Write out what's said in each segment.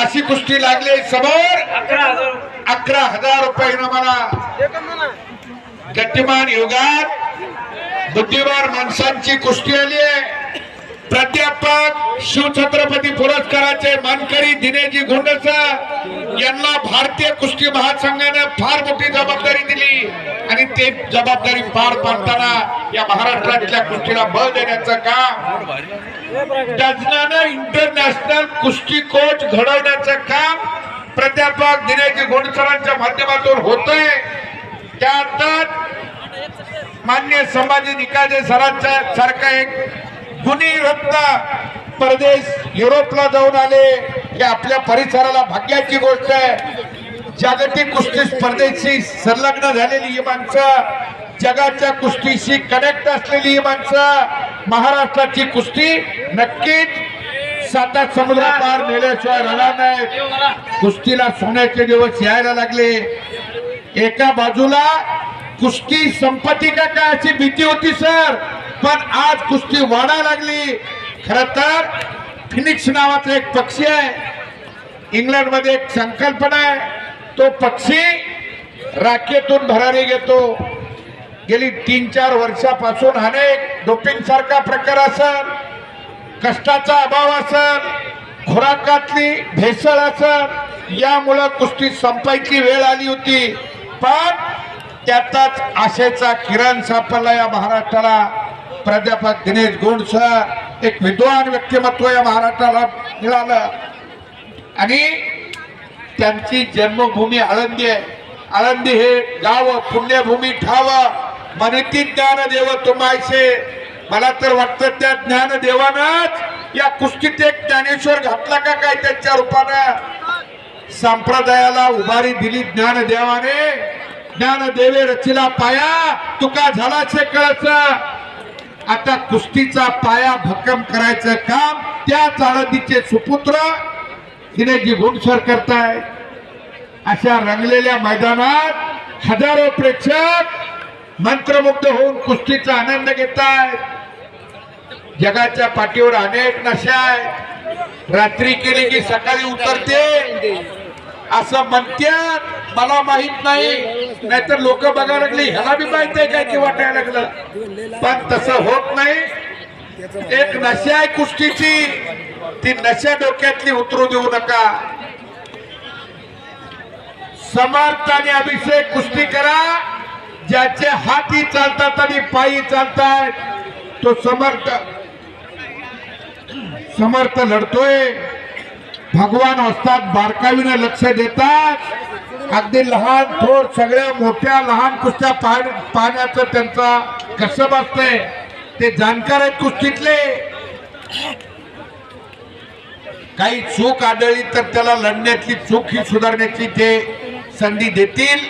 अशी कुस्ती लागली समोर. अकरा हजार. रुपये इनामाला गतिमान युगात बुद्धिवान माणसांची कुस्ती आली आहे. प्राध्यापक शिवछत्रपती पुरस्काराचे मानकरी दिनेजी गोंडसा यांना भारतीय कुस्ती महासंघाने फार मोठी जबाबदारी दिली. आणि ते जबाबदारी पार पाडताना या महाराष्ट्रातल्या कुस्तीला बळ देण्याचं काम डझनानं इंटरनॅशनल कुस्ती कोच घडवण्याचं काम प्राध्यापक दिनेजी गोंडसरांच्या माध्यमातून होतंय. त्यातच मान्य संभाजी निकाजे सरांच्या सारखा एक गुणी रत्न परदेश युरोपला जाऊन आले हे आपल्या परिसराला भाग्याची गोष्ट आहे. जागतिक कुस्ती स्पर्धेशी संलग्न झालेली ही माणसं जगाच्या कुस्तीशी कनेक्ट असलेली ही माणसं महाराष्ट्राची कुस्ती नक्कीच साता समुद्रापार नेल्याशिवाय राहणार नाही कुस्तीला सोन्याचे दिवस यायला लागले. एका बाजूला कुस्ती संपत्ती का काय अशी भीती होती सर? पण आज कुस्ती वाढायला लागली. खर तर फिनिक्स नावाचा एक पक्षी आहे. इंग्लंडमध्ये एक संकल्पना आहे. तो पक्षी राखेतून भरारी घेतो. गेली तीन चार वर्षापासून अनेक डोपिंग सारखा प्रकार असल कष्टाचा अभाव असल खुराकातली भेसळ असेल यामुळं कुस्ती संपायची वेळ आली होती. पण त्यातच आशेचा किरण सापडला या महाराष्ट्राला. प्राध्यापक दिनेश गोंडसा एक विद्वान व्यक्तिमत्व या महाराष्ट्राला मिळालं. आणि त्यांची जन्मभूमी आळंदी आहे. आळंदी हे गाव पुण्यभूमी ठाव. मनती ज्ञान देव तुम्हायचे. मला तर वाटतं त्या ज्ञान देवानच या कुस्तीत एक ज्ञानेश्वर घातला का काय त्यांच्या रूपानं? संप्रदायाला उभारी दिली ज्ञान देवाने ज्ञान देवे रचिला पाया. तुका झाला शे कळच आता कुस्तीचा पाया भक्कम करायचं काम त्या चाळदीचे सुपुत्र दिनेशजी गुंडसर करताय. अशा रंगलेल्या मैदानात हजारो प्रेक्षक मंत्रमुग्ध होऊन कुस्तीचा आनंद घेतायत जगाच्या पाठीवर अनेक नशा आहेत. रात्री केली की सकाळी उतरते. असं म्हणतात मला माहीत नाही. नाहीतर लोक बघायला लागली ह्याला बी माहीत आहे काय की वाटायला लागलं. पण तसं होत नाही. एक नशा आहे कुस्तीची. ती नशा डोक्यातली उतरू देऊ नका. समर्थ आणि अभिषेक कुस्ती करा. ज्याचे हाती चालतात आणि पायी चालतात तो समर्थ समर्थ लढतोय. भगवान असतात बारकावीने लक्ष देतात. अगदी लहान थोर सगळ्या मोठ्या लहान कुस्त्या पाहण्याचं त्यांचा कसब असते. ते जाणकार आहेत कुस्तीतले. काही चूक आढळली तर त्याला लढण्यातली चूक ही सुधारण्याची ते संधी देतील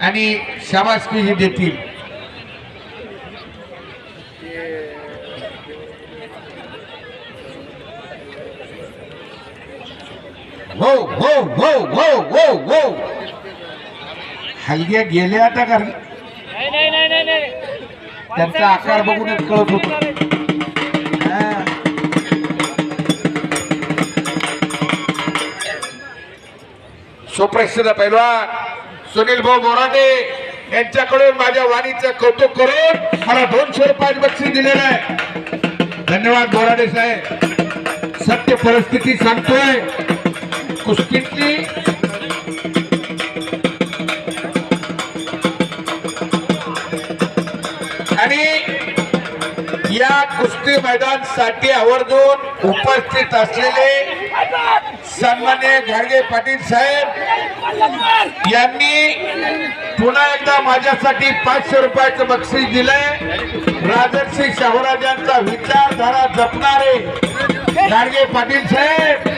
आणि शाबासकी ही देतील. हो हो हो हो हो हो. हलग्या गेल्या आता का नाही नाही नाही नाही नाही. त्यांचा आकार बघूनच कळत होत. सुप्रसिद्ध पैलवान सुनील भाऊ बोराटे यांच्याकडून माझ्या वाणीचं कौतुक करून मला दोनशे रुपयाचे बक्षीस दिलेलं आहे. धन्यवाद बोराडे साहेब. सत्य परिस्थिती सांगतोय. कुस्तीतली आणि या कुस्ती मैदानसाठी आवर्जून उपस्थित असलेले सन्मान्य घाडगे पाटील साहेब यांनी पुन्हा एकदा माझ्यासाठी पाचशे रुपयाचं बक्षीस दिलंय. राजर्षी शाहूराजांचा विचारधारा जपणारे घाडगे पाटील साहेब.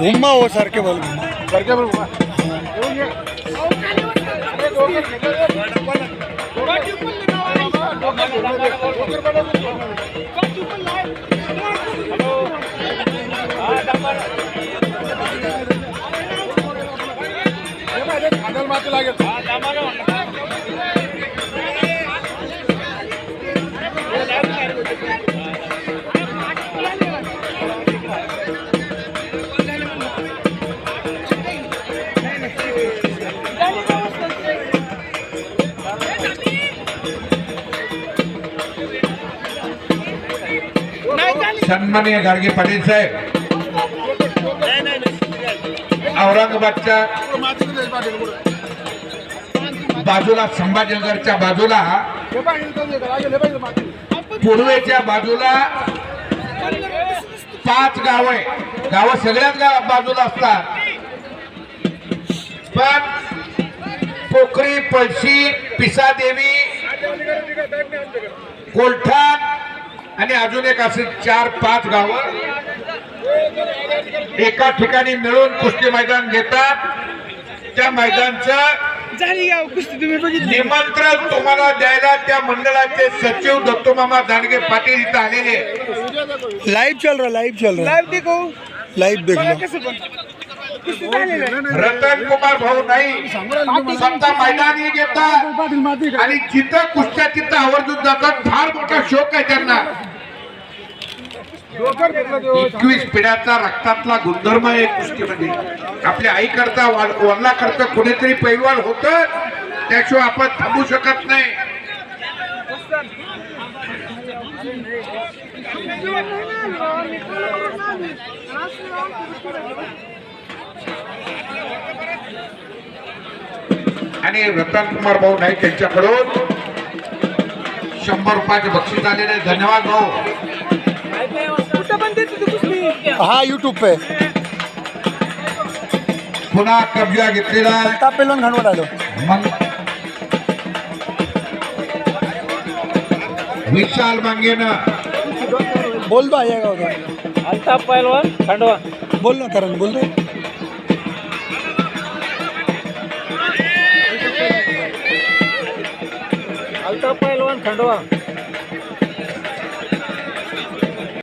घुम्मा हो सारखे बोल सारखे बोल खांद्याला सन्माननीय गाडगे पाटील साहेब. औरंगाबादच्या बाजूला संभाजीनगरच्या बाजूला पूर्वेच्या बाजूला पाच गाव आहे. गाव सगळ्याच गाव बाजूला असतात. पण पोखरी पळशी पिसादेवी कोलठाण आणि अजून एक असे चार पाच गाव एका ठिकाणी मिळून कुस्ती मैदान घेतात. त्या मैदानचं निमंत्रण तुम्हाला द्यायला त्या मंडळाचे सचिव दत्तूमामा दांडगे पाटील इथं आलेले. लाइव चल रहा लाइव चल रहा. लाइव देखो. लाइव देख. रतन कुमार भाऊ नाही. स्वतः मैदानी घेतात आणि जिथं कुस्त्या तिथं आवर्जून जातात फार मोठा शोक आहे त्यांना. एकवीस पिढ्याचा रक्तातला गुणधर्म आहे कुस्तीमध्ये. आपल्या आई करता वडिला करता कुणीतरी पैलवान होत त्याशिवाय आपण थांबू शकत नाही. आणि रतन कुमार भाऊ नाईक यांच्याकडून शंभर रुपयाचे बक्षीस आलेले आहे. धन्यवाद भाऊ. हाँ यूट्यूब पे. पुन्हा कब्जा घेतलेला घालवा डालो मग विशाल मांगेनं. बोल उधर अल्ताफ पैलवान खंडवा. बोल ना करण बोल दो अल्ताफ पैलवान खंडवा